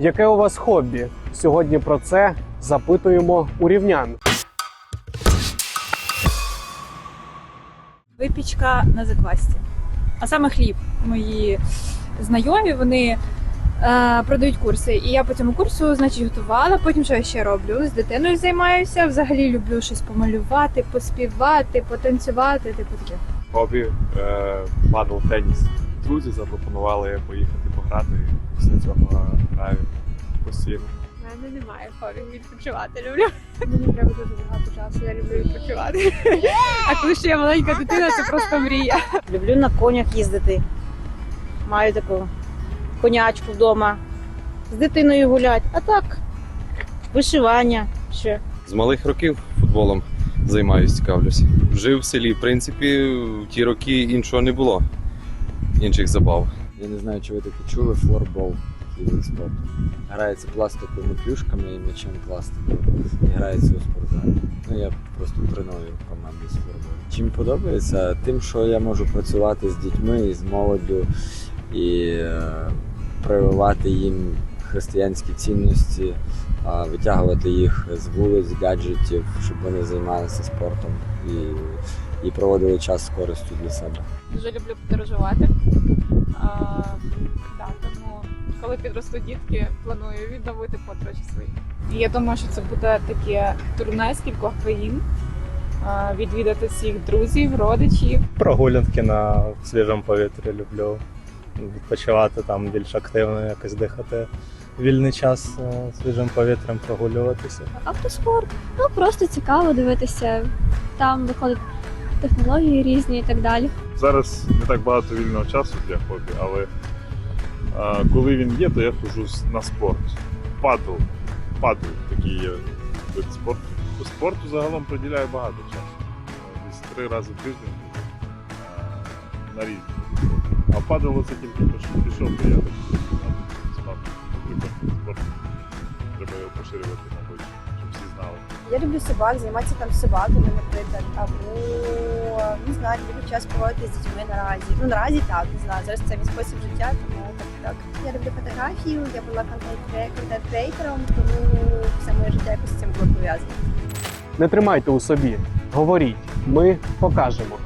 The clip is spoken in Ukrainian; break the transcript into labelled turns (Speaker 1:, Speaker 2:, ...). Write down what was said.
Speaker 1: Яке у вас хобі? Сьогодні про це запитуємо у рівнян.
Speaker 2: випічка на заквасті. А саме хліб. Мої знайомі вони е, продають курси. І я по цьому курсу, значить, готувала. Потім що я ще роблю? З дитиною займаюся. Взагалі люблю щось помалювати, поспівати, потанцювати. Типу таке.
Speaker 3: хобі е, падл теніс. Друзі запропонували поїхати пограти. Після цього граю постійно.
Speaker 2: У мене немає хобі відпочивати. Люблю. Мені треба дуже багато часу. Я люблю відпочивати. А коли ще є маленька дитина, це просто мрія.
Speaker 4: Люблю на конях їздити. Маю таку конячку вдома. З дитиною гулять. А так, вишивання ще.
Speaker 5: З малих років футболом займаюся, цікавлюся. Жив в селі, в принципі, в ті роки іншого не було, інших забав.
Speaker 6: Я не знаю, чи ви таке чули, флорбол такий вид спорту. Грається пластиковими плюшками і м'ячем пластиковим. І грається у спортзалі. Ну я просто треную команду з флорболу. Чим подобається? Тим, що я можу працювати з дітьми і з молоддю і е, прививати їм християнські цінності, а, витягувати їх з вулиць, гаджетів, щоб вони займалися спортом і, і проводили час з користю для себе.
Speaker 2: Дуже люблю подорожувати. А, да, тому коли підростуть дітки, планую відновити подорожі свої. Я думаю, що це буде таке турне з кількох країн. а, Відвідати всіх друзів, родичів.
Speaker 7: прогулянки на свіжому повітрі люблю. Відпочивати там більш активно, якось дихати. Вільний час е, свіжим повітрям прогулюватися.
Speaker 8: Автоспорт. Ну просто цікаво дивитися. Там виходять технології різні і так далі.
Speaker 3: Зараз не так багато вільного часу для хобі, але а, коли він є, то я ходжу с- на спорт. Падл. Падл такий є вид спорту. До спорту загалом приділяю багато часу. Десь три рази в тиждень а, на різні спорту. А падл це тільки пішов, пішов, то я так спав. Прикольний спорт. Треба його поширювати, мабуть, щоб всі знали.
Speaker 9: Я люблю собак, займатися там собаками, наприклад, або знаю, люблю час проводити з дітьми наразі. Ну наразі так, не знаю. Зараз це мій спосіб життя, тому так так. Я люблю фотографію, я була контент-крейтером, тому все моє життя якось з цим було пов'язано.
Speaker 1: Не тримайте у собі, говоріть, ми покажемо.